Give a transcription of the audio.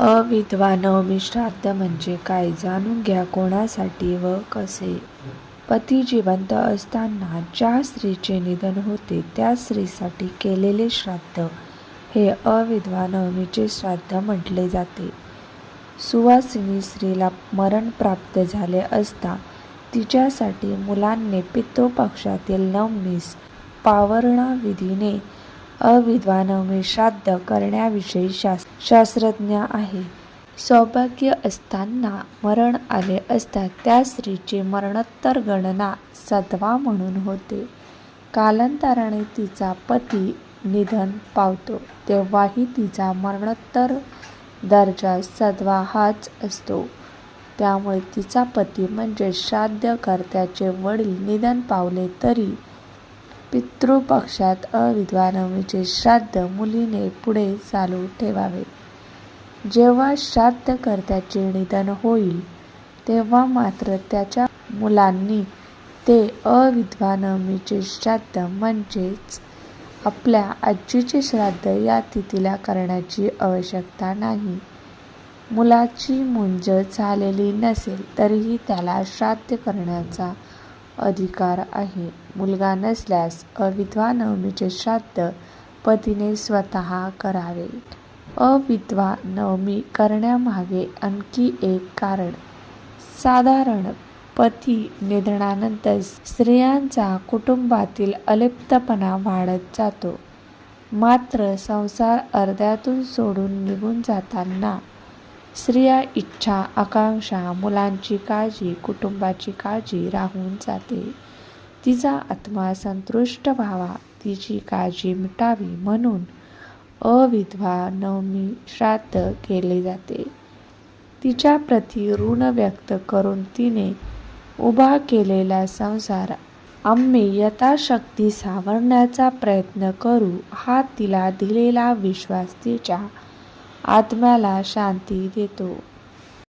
अविधवा नवमी श्राद्ध म्हणजे काय जाणून घ्या कोणासाठी व कसे. पती जिवंत असताना ज्या स्त्रीचे निधन होते त्या स्त्रीसाठी केलेले श्राद्ध. हे अविधवा नवमीचे श्राद्ध म्हटले जाते. सुवासिनी स्त्रीला मरण प्राप्त झाले असता तिच्यासाठी मुलांनी पितृपक्षातील नवमीस पावरणा विधीने अविधवा श्राद्ध करण्याविषयी शास शास्त्रज्ञ आहे. सौभाग्य असताना मरण आले असता त्या स्त्रीची मरणोत्तर गणना सद्वा म्हणून होते. कालांतराने तिचा पती निधन पावतो तेव्हाही तिचा मरणोत्तर दर्जा सद्वा हाच असतो. त्यामुळे तिचा पती म्हणजे श्राद्धकर्त्याचे वडील निधन पावले तरी पितृपक्षात अविधवा श्राद्ध मुलीने पुढे चालू ठेवावे. जेव्हा श्राद्धकर्त्याचे निधन होईल तेव्हा मात्र त्याच्या मुलांनी ते अविधवा श्राद्ध म्हणजेच आपल्या आजीचे श्राद्ध या तिथीला करण्याची आवश्यकता नाही. मुलाची मुंज झालेली नसेल तरीही त्याला श्राद्ध करण्याचा अधिकार आहे. मुलगा नसल्यास अविधवा नवमीचे श्राद्ध पतीने स्वतः करावे. अविधवा नवमी करण्यामागे आणखी एक कारण. साधारण पती निधनानंतर स्त्रियांचा कुटुंबातील अलिप्तपणा वाढत जातो. मात्र संसार अर्ध्यातून सोडून निघून जाताना स्त्रिया इच्छा आकांक्षा मुलांची काळजी कुटुंबाची काळजी राहून जाते. तिचा आत्मा संतुष्ट व्हावा तिची काळजी मिटावी म्हणून अविधवा नवमी श्राद्ध केले जाते. तिच्या प्रती ऋण व्यक्त करून तिने उभा केलेला संसार आम्ही यथाशक्ती सावरण्याचा प्रयत्न करू हा तिला दिलेला विश्वास तिच्या आत्म्याला शांती देतो.